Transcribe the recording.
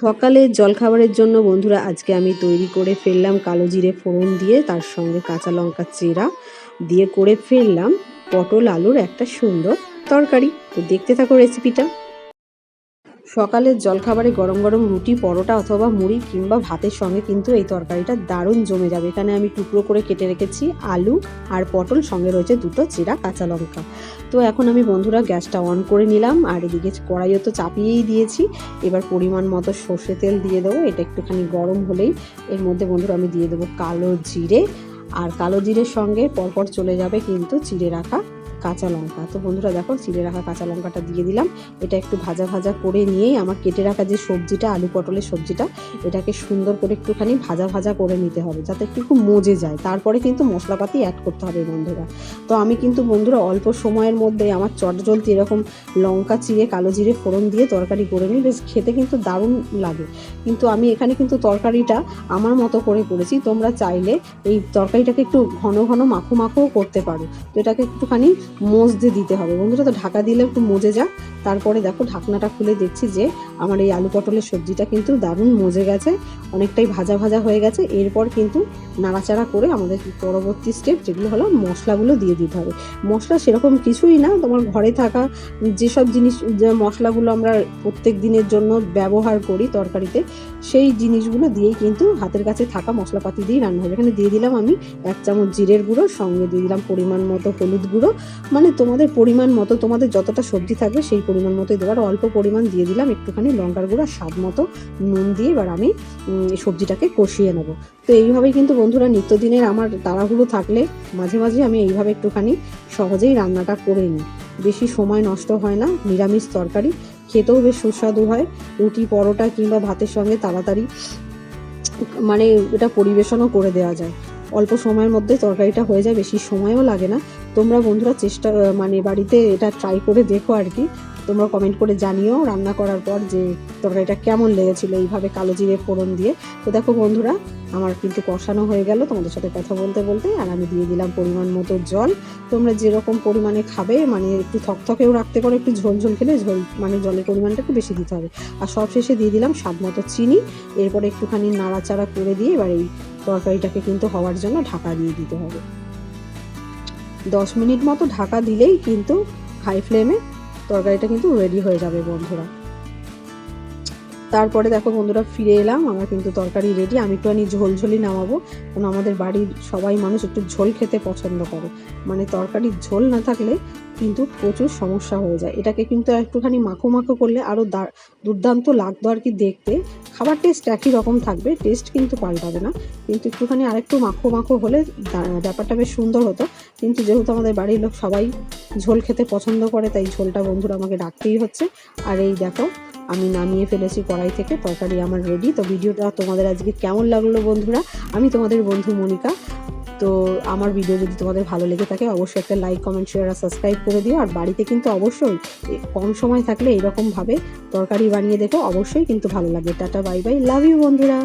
সকালে জলখাবারের জন্য বন্ধুরা আজকে আমি তৈরি করে ফেললাম কালো জিরে ফোড়ন দিয়ে, তার সঙ্গে কাঁচা লঙ্কা চেরা দিয়ে করে ফেললাম পটল আলুর একটা সুন্দর তরকারি। তো দেখতে থাকো রেসিপিটা সকালের জলখাবারে গরম গরম রুটি, পরোটা অথবা মুড়ি কিংবা ভাতের সঙ্গে কিন্তু এই তরকারিটা দারুণ জমে যাবে। এখানে আমি টুকরো করে কেটে রেখেছি আলু আর পটল, সঙ্গে রয়েছে দুটো চেরা কাঁচা লঙ্কা। তো এখন আমি বন্ধুরা গ্যাসটা অন করে নিলাম আর এদিকে কড়াইও তো চাপিয়েই দিয়েছি। এবার পরিমাণ মতো সর্ষে তেল দিয়ে দেবো। এটা একটুখানি গরম হলেই এর মধ্যে বন্ধুরা আমি দিয়ে দেবো কালো জিরে। আর কালো জিরের সঙ্গে পরপর চলে যাবে কিন্তু চিড়ে রাখা কাঁচা লঙ্কা। তো বন্ধুরা দেখো চিড়ে রাখা কাঁচা লঙ্কাটা দিয়ে দিলাম। এটা একটু ভাজা ভাজা করে নিয়েই আমার কেটে রাখা যে সবজিটা, আলু পটলের সবজিটা, এটাকে সুন্দর করে একটুখানি ভাজা ভাজা করে নিতে হবে, যাতে একটু একটু মজে যায়। তারপরে কিন্তু মশলাপাতি অ্যাড করতে হবে বন্ধুরা। তো আমি কিন্তু বন্ধুরা অল্প সময়ের মধ্যে আমার চটজলতি এরকম লঙ্কা চিড়ে, কালো জিরে ফোড়ন দিয়ে তরকারি করে নিই। বেশ, খেতে কিন্তু দারুণ লাগে। কিন্তু আমি এখানে কিন্তু তরকারিটা আমার মতো করে করেছি। তোমরা চাইলে এই তরকারিটাকে একটু ঘন ঘন মাখো মাখোও করতে পারো। তো এটাকে একটুখানি মজতে দিতে হবে। বন্ধুরা তো ঢাকা দিলে একটু মজে যাক। তারপরে দেখো ঢাকনাটা খুলে দেখছি যে আমার এই আলু পটলের সবজিটা কিন্তু দারুণ মজে গেছে, অনেকটাই ভাজা ভাজা হয়ে গেছে। এরপর কিন্তু নাড়াচাড়া করে আমাদের পরবর্তী স্টেপ যেগুলো হলো মশলাগুলো দিয়ে দিতে হবে। মশলা সেরকম কিছুই না, তোমার ঘরে থাকা যেসব জিনিস, যে মশলাগুলো আমরা প্রত্যেক দিনের জন্য ব্যবহার করি তরকারিতে, সেই জিনিসগুলো দিয়েই কিন্তু হাতের কাছে থাকা মশলাপাতি দিয়েই রান্না হবে। এখানে দিয়ে দিলাম আমি এক চামচ জিরের গুঁড়ো, সঙ্গে দিয়ে দিলাম পরিমাণ মতো হলুদ গুঁড়ো। মানে তোমাদের পরিমাণ মতো, তোমাদের যতটা সবজি থাকবে সেই পরিমাণ মতোই দেওয়ার অল্প পরিমাণ দিয়ে দিলাম, একটুখানি লঙ্কার গুঁড়ো, স্বাদ মতো নুন দিয়ে এবার আমি সবজিটাকে কষিয়ে নেব। তো এইভাবেই কিন্তু বন্ধুরা নিত্যদিনের আমার তাড়াহুড়ো থাকলে মাঝে মাঝে আমি এইভাবে একটুখানি সহজেই রান্নাটা করে নিই। বেশি সময় নষ্ট হয় না, নিরামিষ তরকারি, খেতেও বেশ সুস্বাদু হয়। রুটি, পরোটা কিংবা ভাতের সঙ্গে তাড়াতাড়ি মানে এটা পরিবেশনও করে দেওয়া যায়। অল্প সময়ের মধ্যে তরকারিটা হয়ে যায়, বেশি সময়ও লাগে না। তোমরা বন্ধুরা চেষ্টা মানে বাড়িতে এটা ট্রাই করে দেখো আর কি। তোমরা কমেন্ট করে জানিও রান্না করার পর যে তরকারিটা কেমন লেগেছিলো, এইভাবে কালো জিরে ফোড়ন দিয়ে। তো দেখো বন্ধুরা, আমার কিন্তু কষানো হয়ে গেল। তোমাদের সাথে কথা বলতে বলতে আর আমি দিয়ে দিলাম পরিমাণ মতো জল। তোমরা যেরকম পরিমাণে খাবে মানে একটু থকথকেও রাখতে পারো, একটু ঝোল ঝোল খেলে ঝোল মানে জলের পরিমাণটা একটু বেশি দিতে হবে। আর সব শেষে দিয়ে দিলাম স্বাদ মতো চিনি। এরপরে একটুখানি নাড়াচাড়া করে দিয়ে এবার এই তরকারিটাকে কিন্তু হওয়ার জন্য ঢাকা দিয়ে দিতে হবে। দশ মিনিট মতো ঢাকা দিলেই কিন্তু হাই ফ্লেমে তরকারিটা কিন্তু রেডি হয়ে যাবে বন্ধুরা। তারপরে দেখো বন্ধুরা ফিরে এলাম, আমার কিন্তু তরকারি রেডি আমি একটুখানি ঝোল ঝোলই নামাবো। কারণ আমাদের বাড়ির সবাই মানুষ একটু ঝোল খেতে পছন্দ করে। মানে তরকারির ঝোল না থাকলে কিন্তু প্রচুর সমস্যা হয়ে যায়। এটাকে কিন্তু একটুখানি মাখো মাখো করলে আরও দুর্দান্ত লাগতো আর কি দেখতে। খাবার টেস্ট একই রকম থাকবে টেস্ট কিন্তু পাল্টাবে না। কিন্তু একটুখানি আরেকটু মাখো মাখো হলে ব্যাপারটা বেশ সুন্দর হতো। কিন্তু যেহেতু আমাদের বাড়ির লোক সবাই ঝোল খেতে পছন্দ করে, তাই ঝোলটা বন্ধুরা আমাকে রাখতেই হচ্ছে। আর এই দেখো আমি নামিয়ে ফেলেছি কড়াই থেকে, তরকারি আমার রেডি তো ভিডিওটা তোমাদের আজকে কেমন লাগল বন্ধুরা? আমি তোমাদের বন্ধু মনিকা। তো আমার ভিডিও যদি তোমাদের ভালো লেগে থাকে, অবশ্যই একটা লাইক কমেন্ট শেয়ার আর সাবস্ক্রাইব করে দিও। আর বাড়িতে কিন্তু অবশ্যই কম সময় থাকলে এরকমভাবে তরকারি বানিয়ে দেখো। অবশ্যই কিন্তু ভালো লাগে। Tata bye bye love you বন্ধুরা।